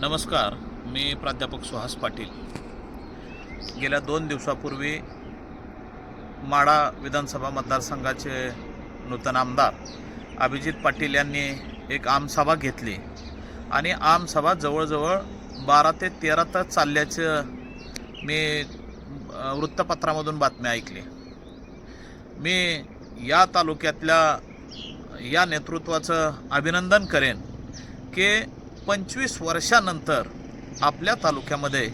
नमस्कार मी प्राध्यापक सुहास पाटील. गेल्या दोन दिवसापूर्वी माडा विधानसभा मतदारसंघाचे नूतन आमदार अभिजित पाटील यांनी एक आमसभा घेतली आणि आमसभा जवळजवळ बारा ते तेरा तास चालल्याचं मी वृत्तपत्रामधून बातम्या ऐकली. मी या तालुक्यातल्या या नेतृत्वाचं अभिनंदन करेन की पंचवीस वर्षानंतर आपल्या तालुक्यामध्ये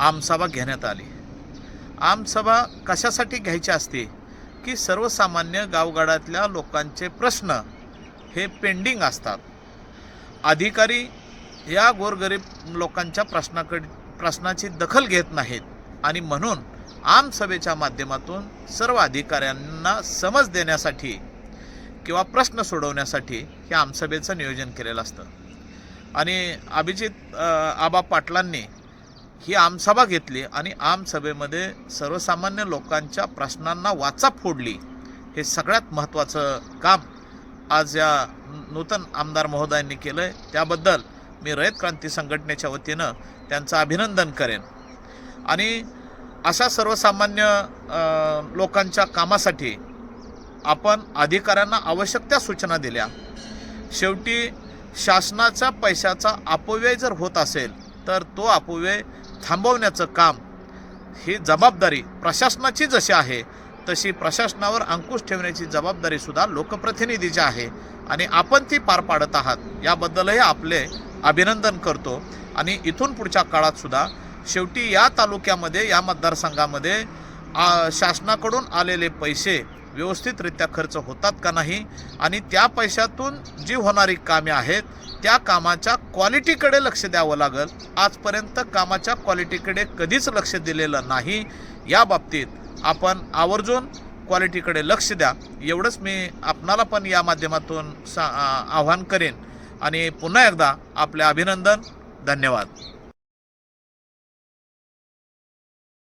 आमसभा घेण्यात आली. आमसभा कशासाठी घ्यायची असते? की सर्वसामान्य गावगाड्यातल्या लोकांचे प्रश्न हे पेंडिंग असतात. अधिकारी या गोरगरीब लोकांच्या प्रश्नाकडे प्रश्नाची दखल घेत नाहीत आणि म्हणून आमसभेच्या माध्यमातून सर्व अधिकाऱ्यांना समज देण्यासाठी किंवा प्रश्न सोडवण्यासाठी हे आमसभेचं नियोजन केलेलं असतं. आणि अभिजित आबा पाटलांनी ही आमसभा घेतली आणि आमसभेमध्ये सर्वसामान्य लोकांच्या प्रश्नांना वाचा फोडली. हे सगळ्यात महत्त्वाचं काम आज या नूतन आमदार महोदयांनी केलं आहे त्याबद्दल मी रयत क्रांती संघटनेच्या वतीनं त्यांचं अभिनंदन करेन. आणि अशा सर्वसामान्य लोकांच्या कामासाठी आपण अधिकाऱ्यांना आवश्यक त्या सूचना दिल्या. शेवटी शासनाच्या पैशाचा अपव्यय जर होत असेल तर तो अपव्यय थांबवण्याचं काम ही जबाबदारी प्रशासनाची जशी आहे तशी प्रशासनावर अंकुश ठेवण्याची जबाबदारी सुद्धा लोकप्रतिनिधीची आहे. आणि आपण ती पार पाडत आहात याबद्दलही आपले अभिनंदन करतो. आणि इथून पुढच्या काळात सुद्धा शेवटी या तालुक्यामध्ये या मतदारसंघामध्ये शासनाकडून आलेले पैसे व्यवस्थितरित्या खर्च होतात का नाही आणि त्या पैशातून जी होणारी कामे आहेत त्या कामाच्या क्वालिटीकडे लक्ष द्यावं लागेल. आजपर्यंत कामाच्या क्वालिटीकडे कधीच लक्ष दिलेलं नाही. या बाबतीत आपण आवर्जून क्वालिटीकडे लक्ष द्या. एवढंच मी आपणाला पण या माध्यमातून सा आव्हान करेन. आणि पुन्हा एकदा आपले अभिनंदन. धन्यवाद.